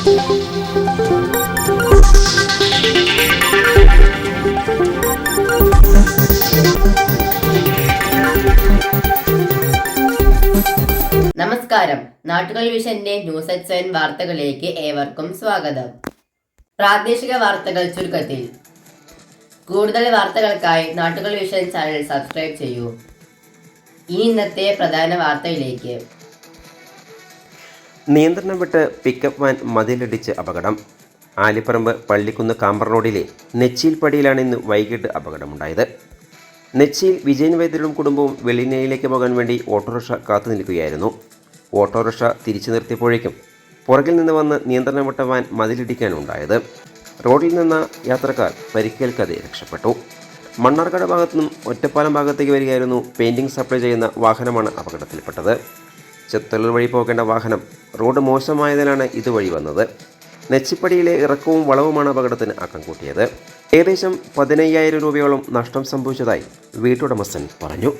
നമസ്കാരം. നാട്ടുകൾ വിഷന്റെ ന്യൂസ് അറ്റ് സെവൻ വാർത്തകളിലേക്ക് ഏവർക്കും സ്വാഗതം. പ്രാദേശിക വാർത്തകൾ ചുരുക്കത്തിൽ. കൂടുതൽ വാർത്തകൾക്കായി നാട്ടുകൾ വിഷൻ ചാനൽ സബ്സ്ക്രൈബ് ചെയ്യൂ. ഇനി ഇന്നത്തെ പ്രധാന വാർത്തയിലേക്ക്. നിയന്ത്രണം വിട്ട് പിക്കപ്പ് വാൻ മതിലിടിച്ച് അപകടം. ആലിപ്പറമ്പ് പള്ളിക്കുന്ന് കാമ്പർ റോഡിലെ നെച്ചിയിൽ പടിയിലാണ് ഇന്ന് വൈകിട്ട് അപകടമുണ്ടായത്. നെച്ചിയിൽ വിജയൻ വൈദ്യരും കുടുംബവും വെളിനയിലേക്ക് പോകാൻ വേണ്ടി ഓട്ടോറിക്ഷ കാത്തു നിൽക്കുകയായിരുന്നു. ഓട്ടോറിക്ഷ തിരിച്ചു നിർത്തിയപ്പോഴേക്കും പുറകിൽ നിന്ന് വന്ന് നിയന്ത്രണം വിട്ട വാൻ മതിലിടിക്കാനുണ്ടായത് റോഡിൽ നിന്ന യാത്രക്കാർ പരിക്കേൽക്കാതെ രക്ഷപ്പെട്ടു. മണ്ണാർക്കാട് ഭാഗത്തു നിന്നും ഒറ്റപ്പാലം ഭാഗത്തേക്ക് വരികയായിരുന്നു. പെയിന്റിംഗ് സപ്ലൈ ചെയ്യുന്ന വാഹനമാണ് അപകടത്തിൽപ്പെട്ടത്. ചെത്തല്ലൂർ വഴി പോകേണ്ട വാഹനം റോഡ് മോശമായതിനാണ് ഇതുവഴി വന്നത്. നെച്ചിപ്പടിയിലെ ഇറക്കവും വളവുമാണ് അപകടത്തിന് ആക്കം കൂട്ടിയത്. ഏകദേശം പതിനയ്യായിരം രൂപയോളം നഷ്ടം സംഭവിച്ചതായി വീട്ടുടമസ്ഥൻ പറഞ്ഞു.